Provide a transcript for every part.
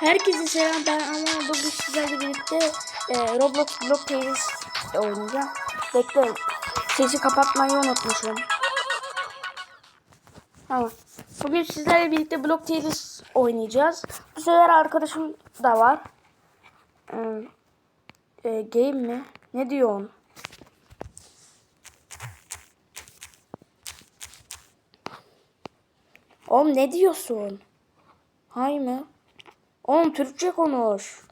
Herkese selam ben ama bugün sizlerle birlikte e, Roblox Block Playlist oynayacağım. Bekle sesi kapatmayı unutmuşum. Tamam. Bugün sizlerle birlikte Block Playlist oynayacağız. Bu sefer arkadaşım da var. E, e, game mi? Ne diyorsun? Oğlum ne diyorsun? Hay mı? Oğlum Türkçe konuş.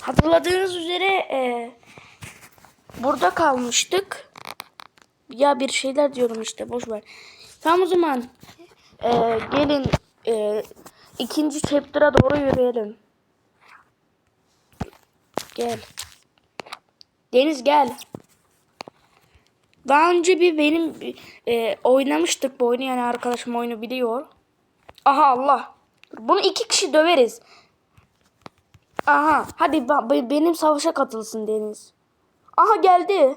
Hatırladığınız üzere e, burada kalmıştık. Ya bir şeyler diyorum işte boş ver. Tamam o zaman e, gelin e, ikinci chapter'a doğru yürüyelim. Gel. Deniz gel. Daha önce bir benim e, oynamıştık bu oyunu yani arkadaşım oyunu biliyor. Aha Allah. Bunu iki kişi döveriz. Aha hadi benim savaşa katılsın Deniz. Aha geldi.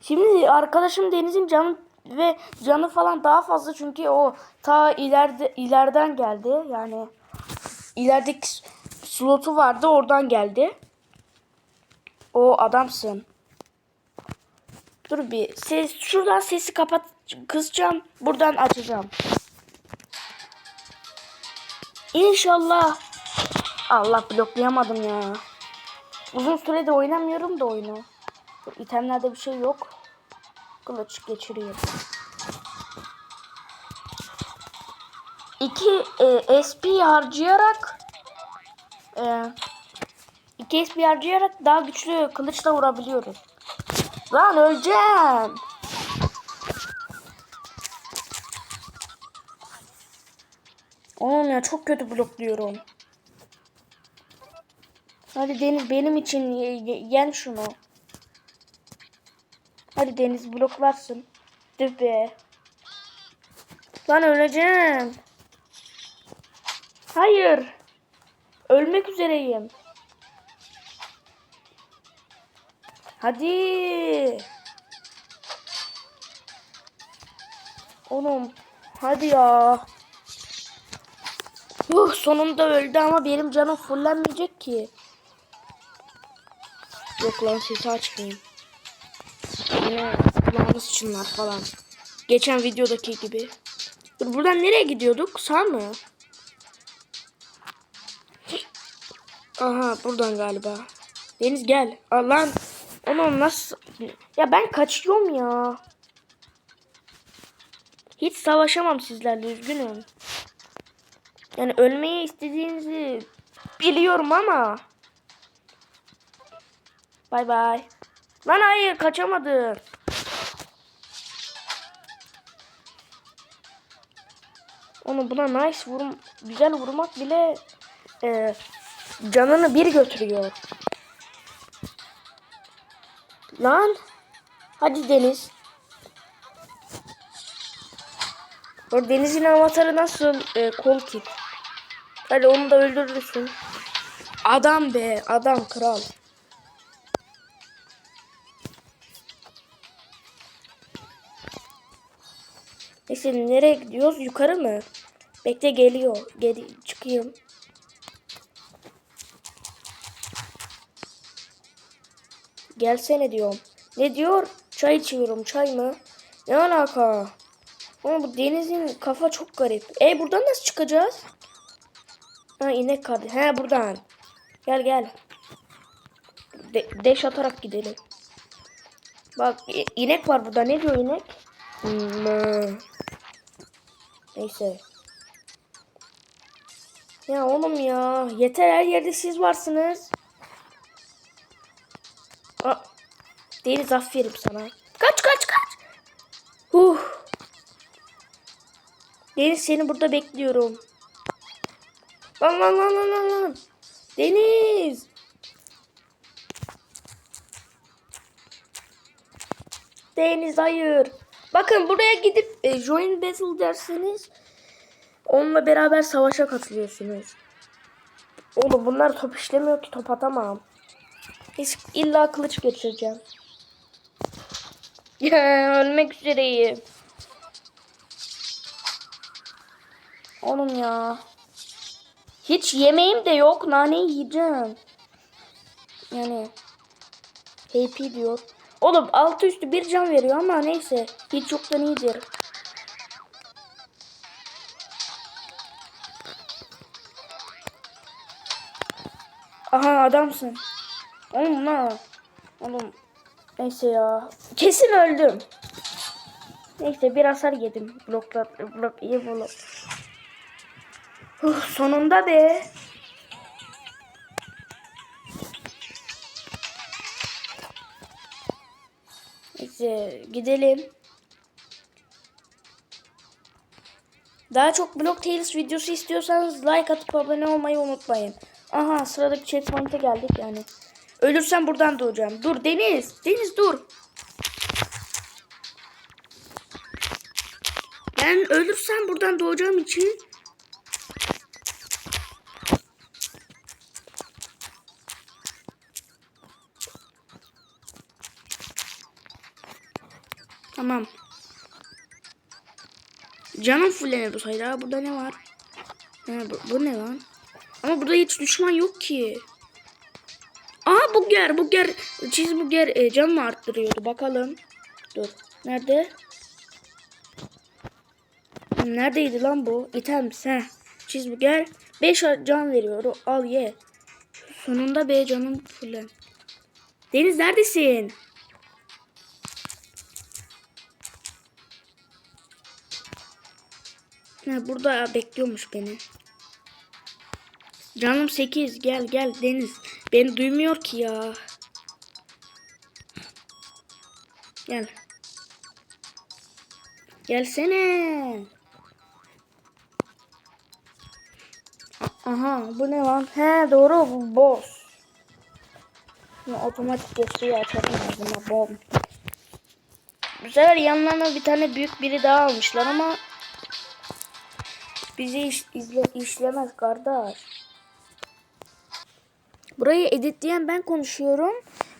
Şimdi arkadaşım Deniz'in canı ve canı falan daha fazla çünkü o ta ileride ileriden geldi. Yani ilerideki slotu vardı oradan geldi. O adamsın. Dur bir ses şuradan sesi kapat kısacağım buradan açacağım. İnşallah. Allah bloklayamadım ya. Uzun süredir oynamıyorum da oyunu. İtemlerde bir şey yok. Kılıç geçireyim. İki e, SP harcayarak e, iki SP harcayarak daha güçlü kılıçla vurabiliyoruz. Lan öleceğim. Oğlum ya çok kötü blokluyorum. Hadi Deniz benim için ye- ye- yen şunu. Hadi Deniz bloklarsın. Dur. Lan öleceğim. Hayır. Ölmek üzereyim. Hadi. Oğlum. Hadi ya. Yuh sonunda öldü ama benim canım fullenmeyecek ki. Yok lan sesi açmayayım. Yine kulağımız çınlar falan. Geçen videodaki gibi. Dur buradan nereye gidiyorduk? Sağ mı? Aha buradan galiba. Deniz gel. Lan onu nasıl... Ya ben kaçıyorum ya. Hiç savaşamam sizlerle üzgünüm. Yani ölmeyi istediğinizi biliyorum ama. Bay bay. Lan hayır kaçamadım. Onu buna nice vurum güzel vurmak bile e, canını bir götürüyor. Lan hadi Deniz. O Deniz'in avatarı nasıl e, kol kit. Hadi onu da öldürürsün. Adam be adam kral. Neyse nereye gidiyoruz? Yukarı mı? Bekle geliyor. Gel çıkayım. Gelsene diyorum. Ne diyor? Çay içiyorum. Çay mı? Ne alaka? Ama bu denizin kafa çok garip. E buradan nasıl çıkacağız? Ha inek kaldı. He buradan. Gel gel. De deş atarak gidelim. Bak inek var burada. Ne diyor inek? Neyse. Ya oğlum ya. Yeter her yerde siz varsınız. Deniz aferin sana. Kaç kaç kaç. Huh. Deniz seni burada bekliyorum. Lan lan lan lan lan lan. Deniz. Deniz hayır. Bakın buraya gidip e, join battle derseniz onunla beraber savaşa katılıyorsunuz. Oğlum bunlar top işlemiyor ki top atamam. Hiç illa kılıç geçireceğim. Ya ölmek üzereyim. Oğlum ya. Hiç yemeğim de yok. Naneyi yiyeceğim. Yani. HP diyor. Oğlum altı üstü bir can veriyor ama neyse. Hiç yoktan iyidir. Aha adamsın. Oğlum ne? Oğlum. Neyse ya. Kesin öldüm. Neyse bir hasar yedim. Blokla, blok, iyi blok. Huh, sonunda be. Neyse gidelim. Daha çok Block Tales videosu istiyorsanız like atıp abone olmayı unutmayın. Aha sıradaki checkpoint'e geldik yani. Ölürsem buradan doğacağım. Dur Deniz. Deniz dur. Ben ölürsem buradan doğacağım için Tamam. Canım fullene bu sayıda. Burada ne var? Ha, bu, bu ne lan? Ama burada hiç düşman yok ki. Aa burger burger cheeseburger e, can mı arttırıyordu bakalım. Dur. Nerede? Neredeydi lan bu? İtems he. Cheeseburger 5 can veriyor. Al ye. Sonunda be canım fullen. Deniz neredesin? Ha, burada bekliyormuş beni. Canım 8 gel gel Deniz. Beni duymuyor ki ya. Gel. Gelsene. Aha bu ne lan? He doğru bu boss. Şimdi otomatik geçtiği açarım lazım. Bom. Bu sefer yanlarına bir tane büyük biri daha almışlar ama bizi iş, izle, işlemez kardeş. Burayı editleyen ben konuşuyorum.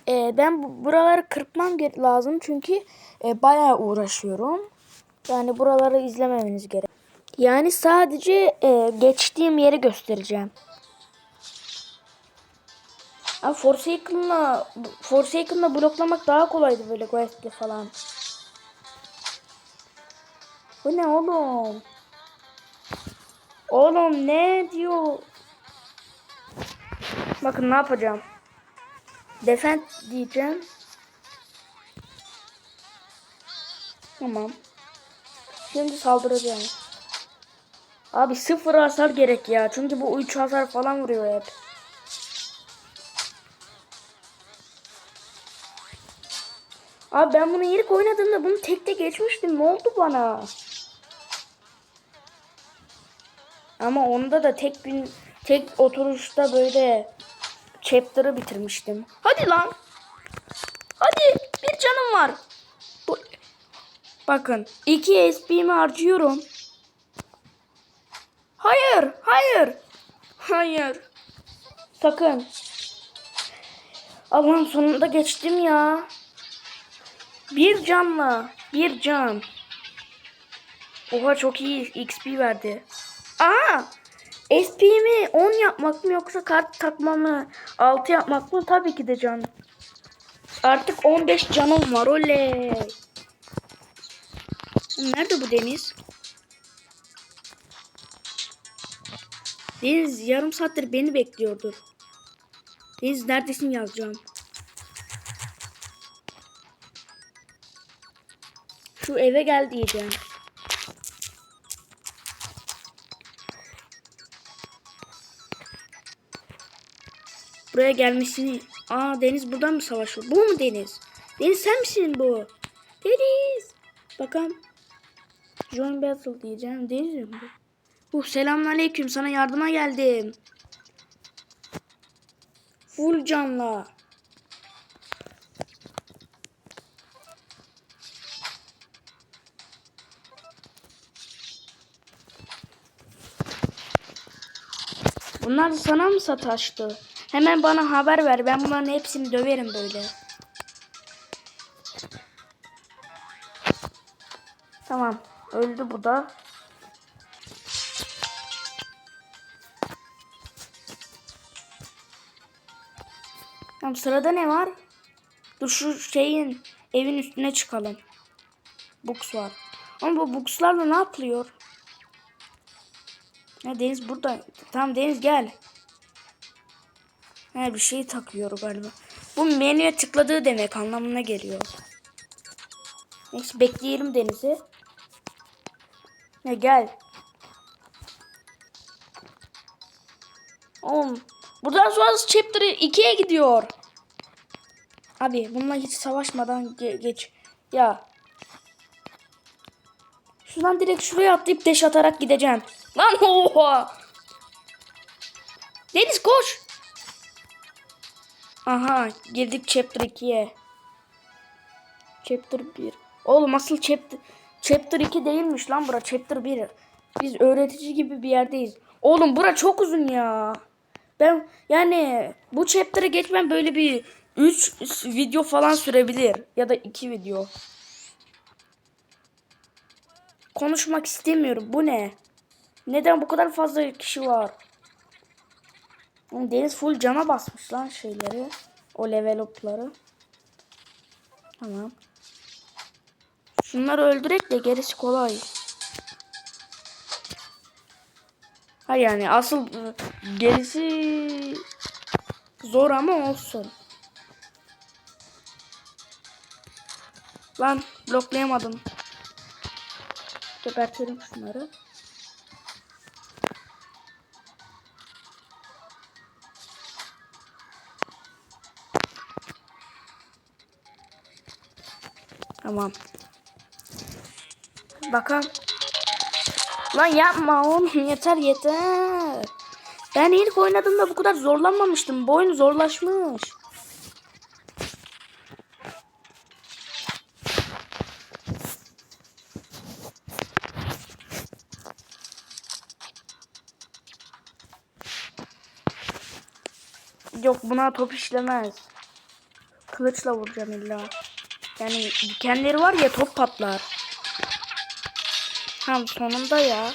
Ee, ben bu- buraları kırpmam lazım çünkü e, bayağı uğraşıyorum. Yani buraları izlememeniz gerek. Yani sadece e, geçtiğim yeri göstereceğim. Ha, Forsaken'la Forsaken'la bloklamak daha kolaydı böyle quest'le falan. Bu ne oğlum? Oğlum ne diyor? Bakın ne yapacağım. Defend diyeceğim. Tamam. Şimdi saldıracağım. Abi sıfır hasar gerek ya. Çünkü bu 3 hasar falan vuruyor hep. Abi ben bunu ilk oynadığımda bunu tekte geçmiştim. Ne oldu bana? Ama onda da tek gün tek oturuşta böyle chapter'ı bitirmiştim. Hadi lan. Hadi bir canım var. Bakın 2 SP'mi harcıyorum. Hayır, hayır. Hayır. Sakın. Allah'ım sonunda geçtim ya. Bir canla. Bir can. Oha çok iyi XP verdi. Aa! SP'mi 10 yapmak mı yoksa kart takma mı? 6 yapmak mı? Tabii ki de can. Artık 15 canım var. Oley. Nerede bu Deniz? Deniz yarım saattir beni bekliyordur. Deniz neredesin yazacağım. Şu eve gel diyeceğim. Buraya gelmesini... Aa Deniz buradan mı savaşıyor? Bu mu Deniz? Deniz sen misin bu? Deniz. Bakalım. Join battle diyeceğim. Deniz mi bu? Uh selamünaleyküm sana yardıma geldim. Full canla. Bunlar sana mı sataştı? Hemen bana haber ver. Ben bunların hepsini döverim böyle. Tamam. Öldü bu da. Tamam sırada ne var? Dur şu şeyin evin üstüne çıkalım. Books var. Ama bu bookslarla ne yapılıyor? Ha Deniz burada. Tamam Deniz gel. Ha bir şey takıyor galiba. Bu menüye tıkladığı demek anlamına geliyor. Neyse bekleyelim Deniz'i. Ha gel. Oğlum buradan sonra chapter 2'ye gidiyor. Abi bununla hiç savaşmadan ge- geç. Ya. Şuradan direkt şuraya atlayıp deş atarak gideceğim. Lan oha. Deniz koş. Aha girdik chapter 2'ye. Chapter 1. Oğlum asıl chapter chapter 2 değilmiş lan bura chapter 1. Biz öğretici gibi bir yerdeyiz. Oğlum bura çok uzun ya. Ben yani bu chapter'ı geçmem böyle bir 3 video falan sürebilir ya da 2 video. Konuşmak istemiyorum. Bu ne? Neden bu kadar fazla kişi var? Deniz full cama basmış lan şeyleri. O level up'ları. Tamam. Şunları öldürek de gerisi kolay. Ha yani asıl e, gerisi zor ama olsun. Lan bloklayamadım. Gebertelim şunları. Tamam. Bakalım. Lan yapma oğlum yeter yeter. Ben ilk oynadığımda bu kadar zorlanmamıştım. Bu zorlaşmış. Yok buna top işlemez. Kılıçla vuracağım illa. Yani dikenleri var ya top patlar. Tamam sonunda ya.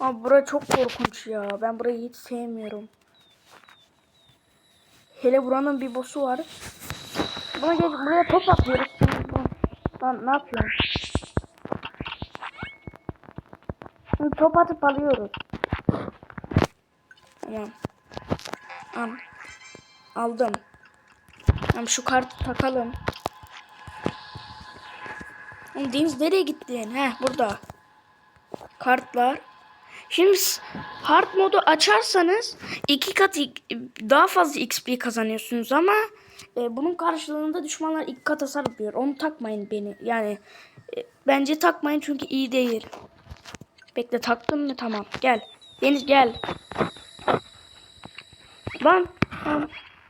Abi bura çok korkunç ya. Ben burayı hiç sevmiyorum. Hele buranın bir boss'u var. Buna geç, buraya top atıyoruz. Lan ne yapıyorsun? Top atıp alıyoruz. Tamam. Al. Aldım. Tamam şu kartı takalım. Oğlum Deniz nereye gittin? Heh burada. Kartlar. Şimdi hard modu açarsanız iki kat daha fazla XP kazanıyorsunuz ama e, bunun karşılığında düşmanlar iki kat hasar yapıyor. Onu takmayın beni. Yani e, bence takmayın çünkü iyi değil. Bekle taktın mı? Tamam. Gel. Deniz gel. Lan.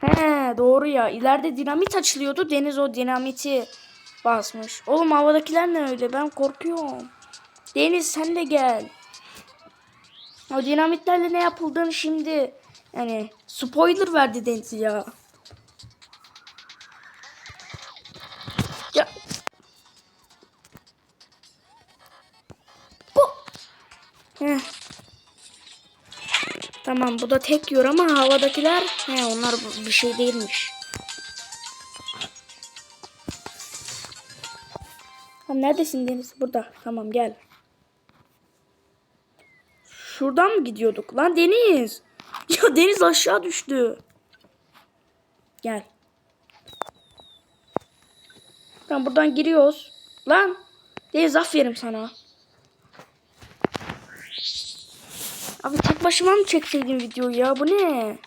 He doğru ya. İleride dinamit açılıyordu. Deniz o dinamiti basmış. Oğlum havadakiler ne öyle? Ben korkuyorum. Deniz sen de gel. O dinamitlerle ne yapıldığını şimdi yani spoiler verdi Deniz. Ya. Tamam bu da tek yor ama havadakiler he onlar bir şey değilmiş. Tamam neredesin Deniz? Burada. Tamam gel. Şuradan mı gidiyorduk? Lan Deniz. Ya Deniz aşağı düştü. Gel. Tamam buradan giriyoruz. Lan. Deniz aferin sana. Abi tek başıma mı çekseydim videoyu ya? Bu ne?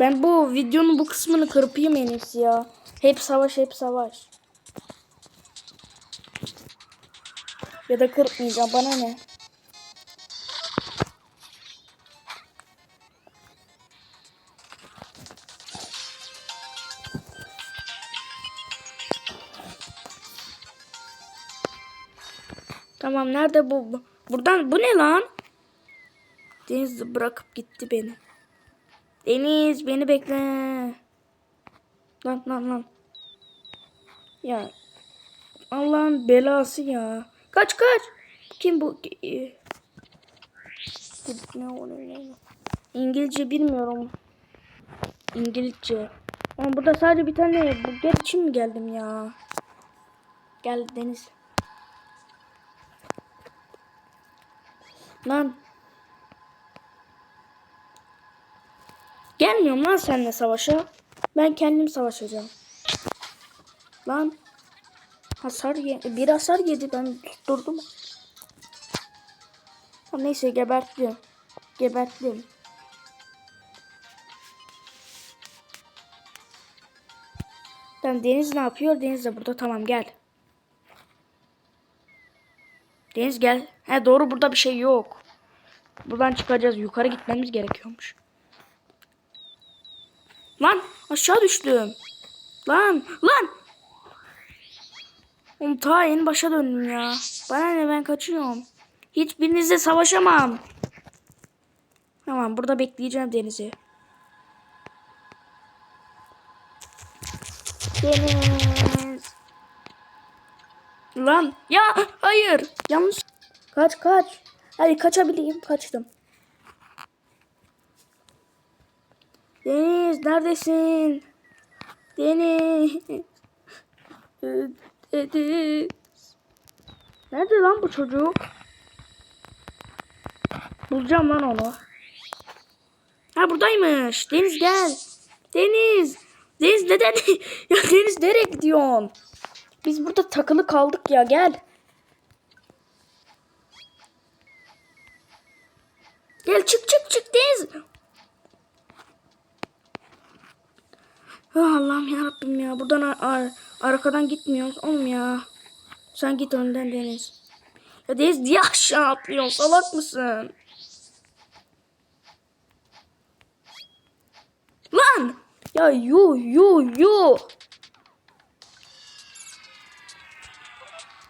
Ben bu videonun bu kısmını kırpayım en iyisi ya. Hep savaş hep savaş. Ya da kırpmayacağım bana ne? Tamam nerede bu? bu- Buradan bu ne lan? Deniz bırakıp gitti beni. Deniz beni bekle. Lan lan lan. Ya Allah'ın belası ya. Kaç kaç. Kim bu? Ee, Ne o ne ne? İngilizce bilmiyorum. İngilizce. Ama burada sadece bir tane burger için mi geldim ya? Gel Deniz. Lan. Gelmiyorum lan seninle savaşa. Ben kendim savaşacağım. Lan. Hasar ye bir hasar yedi ben durdum. Ha, neyse geberttim. Geberttim. Tamam Deniz ne yapıyor? Deniz de burada. Tamam gel. Deniz gel. He doğru burada bir şey yok. Buradan çıkacağız. Yukarı gitmemiz gerekiyormuş. Lan aşağı düştüm. Lan lan. Oğlum ta en başa döndüm ya. Bana ne ben kaçıyorum. Hiçbirinizle savaşamam. Tamam burada bekleyeceğim Deniz'i. Deniz. Lan ya hayır. Yanlış. Kaç kaç. Hadi kaçabileyim. Kaçtım. Deniz neredesin? Deniz. Deniz. Nerede lan bu çocuk? Bulacağım lan onu. Ha buradaymış. Deniz gel. Deniz. Deniz neden? ya Deniz nereye gidiyorsun? Biz burada takılı kaldık ya gel. Gel çık çık çık Deniz. Ah, Allah'ım yarabbim ya. Buradan ar- ar- arkadan gitmiyoruz. Oğlum ya. Sen git önden Deniz. Ya Deniz diye aşağı atlıyorsun. Salak mısın? Lan! Ya yu yu yu.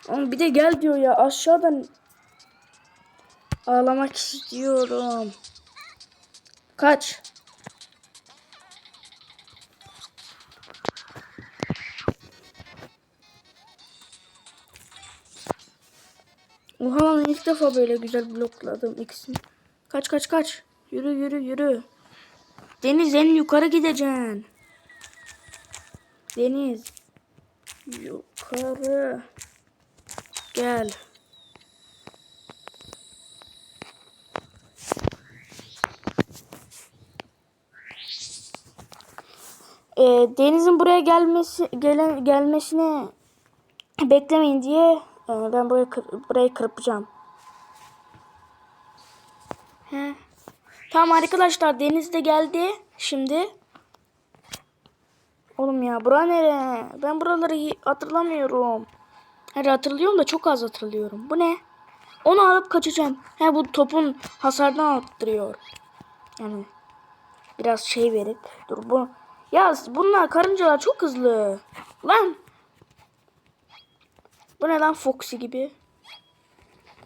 Oğlum bir de gel diyor ya aşağıdan. Ağlamak istiyorum. Kaç. Oha ilk defa böyle güzel blokladım ikisini. Kaç kaç kaç. Yürü yürü yürü. Deniz en yukarı gideceksin. Deniz. Yukarı. Gel. Ee, Deniz'in buraya gelmesi gelen gelmesini beklemeyin diye e, ben burayı kır, burayı kırpacağım. He. Tamam arkadaşlar Deniz de geldi şimdi. Oğlum ya bura nere? Ben buraları hatırlamıyorum. Hayır hatırlıyorum da çok az hatırlıyorum. Bu ne? Onu alıp kaçacağım. He bu topun hasardan arttırıyor. Yani biraz şey verip dur bu. Ya bunlar karıncalar çok hızlı. Lan. Bu ne lan Foxy gibi?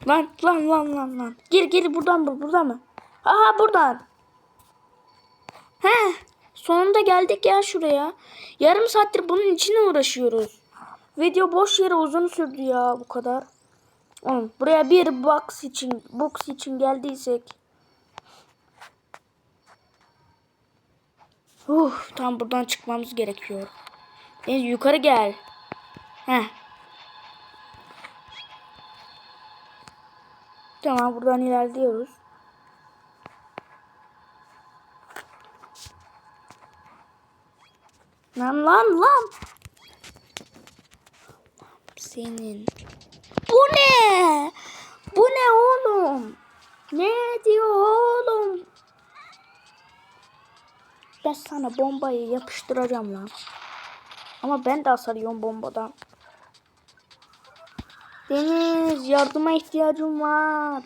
Lan lan lan lan lan. Gir gir buradan mı buradan mı? Aha buradan. He sonunda geldik ya şuraya. Yarım saattir bunun içine uğraşıyoruz. Video boş yere uzun sürdü ya bu kadar. Oğlum, buraya bir box için box için geldiysek. Uh, tam buradan çıkmamız gerekiyor. Deniz yukarı gel. Heh. Tamam buradan ilerliyoruz. Lan lan lan. Senin. Bu ne? Bu ne oğlum? Ne diyor oğlum? Ben sana bombayı yapıştıracağım lan. Ama ben de hasar bombadan. Deniz yardıma ihtiyacım var.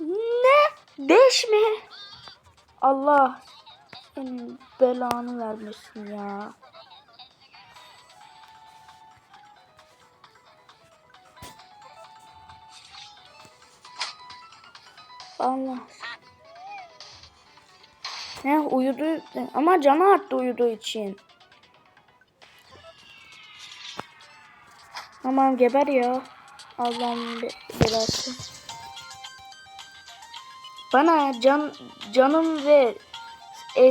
Ne? Beş mi? Allah senin belanı vermesin ya. Allah. Ne uyudu ama canı arttı uyuduğu için. Aman geber ya. Allah'ım be- belası. Bana can canım ve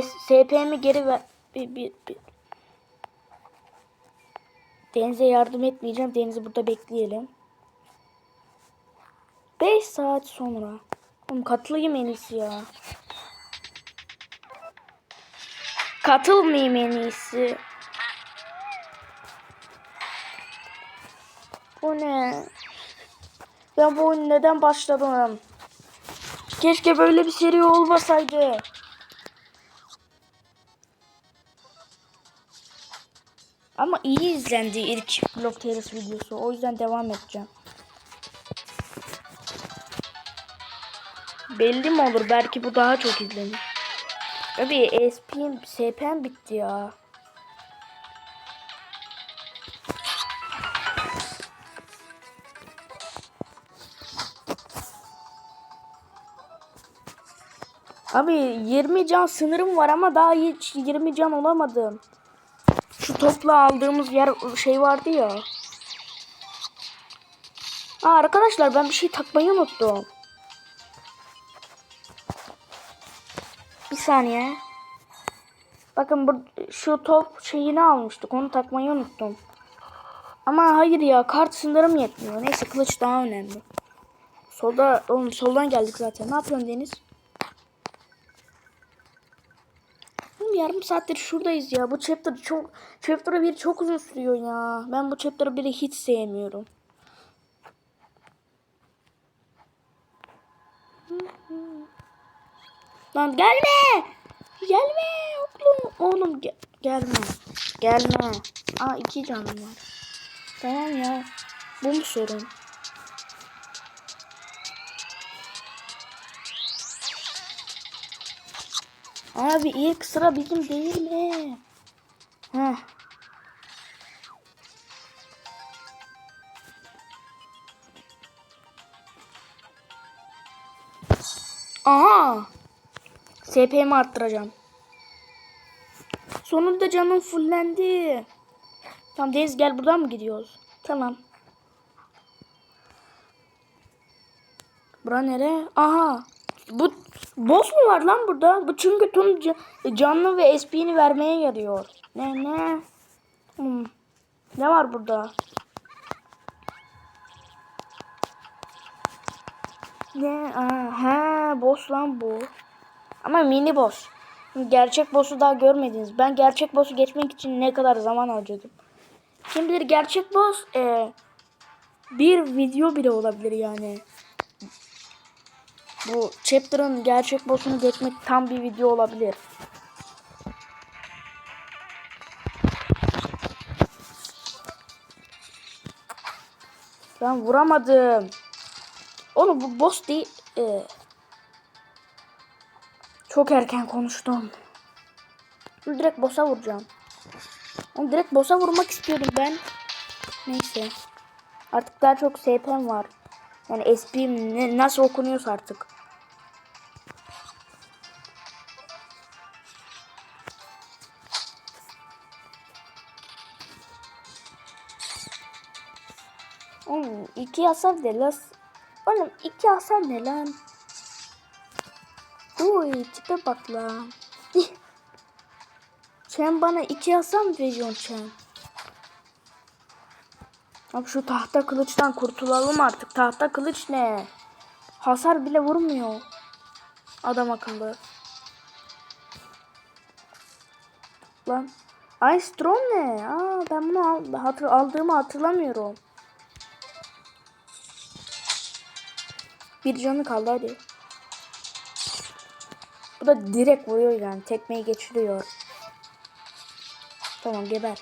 SP'mi geri ver. Bir, bir, bir. Deniz'e yardım etmeyeceğim. Deniz'i burada bekleyelim. 5 saat sonra. Oğlum katılayım en iyisi ya. Katılmayayım en iyisi. Bu ne? Ben bu oyunu neden başladım? Keşke böyle bir seri olmasaydı. Ama iyi izlendi ilk Block Terrace videosu. O yüzden devam edeceğim. Belli mi olur? Belki bu daha çok izlenir. Abi SP'm, SP'm bitti ya. Abi 20 can sınırım var ama daha hiç 20 can olamadım. Şu topla aldığımız yer şey vardı ya. Aa, arkadaşlar ben bir şey takmayı unuttum. Saniye. Bakın bu şu top şeyini almıştık. Onu takmayı unuttum. Ama hayır ya kart sınırım yetmiyor. Neyse kılıç daha önemli. Solda oğlum soldan geldik zaten. Ne yapıyorsun Deniz? Oğlum yarım saattir şuradayız ya. Bu chapter çok chapter 1 çok uzun sürüyor ya. Ben bu chapter 1'i hiç sevmiyorum. Lan gelme! Gelme oğlum. Oğlum ge- gelme. Gelme. Aa iki canım var. Tamam ya. Bu mu sorun? Abi ilk sıra bizim değil mi? Heh. Aha. SP'mi arttıracağım. Sonunda canım fullendi. Tamam Deniz gel buradan mı gidiyoruz? Tamam. Bura nere? Aha. Bu boss mu var lan burada? Bu çünkü tüm ca- canlı ve SP'ni vermeye yarıyor. Ne ne? Hmm. Ne var burada? Ne? Aa, he, boss lan bu. Ama mini boss. Gerçek boss'u daha görmediniz. Ben gerçek boss'u geçmek için ne kadar zaman harcadım. Kim bilir gerçek boss e, bir video bile olabilir yani. Bu chapter'ın gerçek boss'unu geçmek tam bir video olabilir. Ben vuramadım. Oğlum bu boss değil. Ee, çok erken konuştum. Şimdi direkt boss'a vuracağım. Oğlum direkt boss'a vurmak istiyordum ben. Neyse. Artık daha çok SP'm var. Yani SP'm ne, nasıl okunuyorsa artık. Oğlum iki hasar ne lan? Oğlum iki hasar ne lan? Uy tipe bak lan. Sen bana iki hasar mı veriyorsun sen? Abi şu tahta kılıçtan kurtulalım artık. Tahta kılıç ne? Hasar bile vurmuyor. Adam akıllı. Lan. Ice Throne ne? Aa, ben bunu hatır, aldığımı hatırlamıyorum. Bir canı kaldı hadi. Bu da direkt vuruyor yani. Tekmeyi geçiriyor. Tamam geber.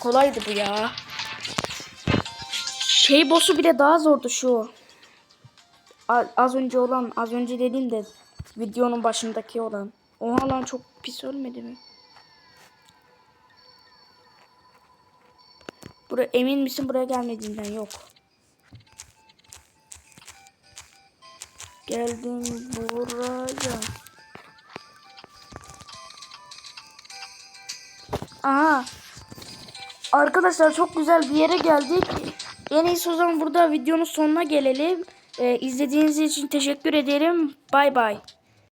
Kolaydı bu ya. Şey boss'u bile daha zordu şu. Az önce olan, az önce dediğim de videonun başındaki olan. Oha lan çok pis ölmedi mi? Buraya emin misin buraya gelmediğinden yok. Gel Geldim buraya. Aha. Arkadaşlar çok güzel bir yere geldik. En iyisi o zaman burada videonun sonuna gelelim. Ee, izlediğiniz için teşekkür ederim. Bay bay.